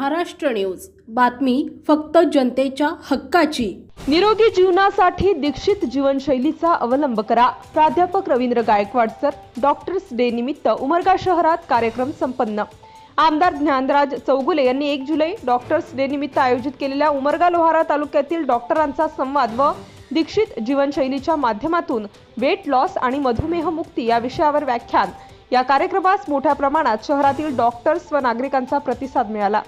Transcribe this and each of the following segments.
Maharashtra news. बातमी फक्त जनतेच्या हक्काची. निरोगी जीवनासाठी दीक्षित जीवनशैलीचा अवलंब करा. प्राध्यापक Ravindra Gaikwad sir doctors day निमित्त उमरगा शहरात कार्यक्रम संपन्न. आमदार ज्ञानराज चौगुले यांनी एक जुलै डॉक्टर्स डे निमित्त आयोजित केलेल्या उमरगा लोहारा तालुक्यातील डॉक्टरांचा संवाद व दीक्षित जीवनशैलीच्या माध्यमातून वेट लॉस आणि मधुमेह मुक्ती या विषयावर व्याख्यान. या कार्यक्रमास मोठ्या प्रमाणात शहरातील डॉक्टर्स व नागरिकांचा प्रतिसाद मिळाला.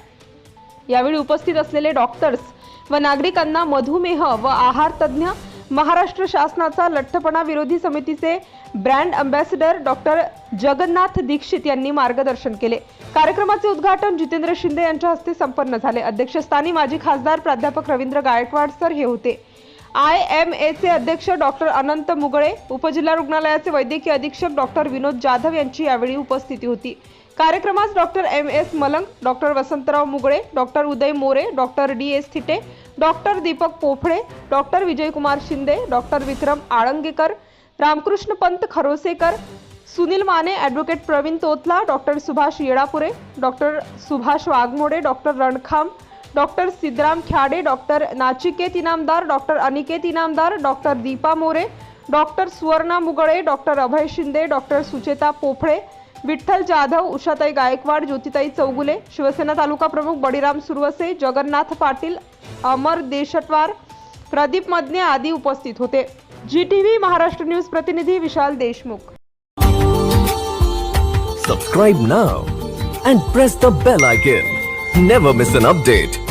यावेळी उपस्थित असलेले डॉक्टर्स व नागरिकांना मधुमेह व आहार तज्ज्ञ महाराष्ट्र शासनाचा लठ्ठपणा विरोधी समितीचे brand ambassador doctor Jagannath Dikshit यांनी मार्गदर्शन केले. कार्यक्रमाचे उद्घाटन जितेंद्र शिंदे यांच्या हस्ते संपन्न झाले. अध्यक्षस्थानी माजी खासदार प्राध्यापक रवींद्र गायकवाड सर हे होते. आय एम एचे अध्यक्ष डॉक्टर अनंत मुगळे उपजिल्हा रुग्णालयाचे वैद्यकीय अधीक्षक डॉक्टर विनोद जाधव यांची यावेळी उपस्थिती होती. कार्यक्रमास doctor M S Malang doctor Vasantrao Mugle doctor Uday More doctor D S Thite doctor Deepak Pophale doctor Vijaykumar Shinde doctor Vikram Alangekar Ramkrishna Pant Kharosekar Sunil Mane advocate Pravin Totla doctor Subhash Yelapure doctor Subhash Waghmode doctor Rankham doctor Siddharam Khyade doctor Nachiket Inamdar doctor Aniket Inamdar doctor Deepa More doctor Suvarna Mugle doctor Abhay Shinde doctor Sucheta Pophale Vitthal Jadhav Ushatai Gaikwad Jyotitai Chougule Shiv Sena तालुका प्रमुख बळीराम सुरवसे जगन्नाथ पाटील अमर देशटवार प्रदीप मदने आदी उपस्थित होते. G T V Maharashtra news प्रतिनिधी Vishal Deshmukh. Subscribe now and press the bell icon never miss an update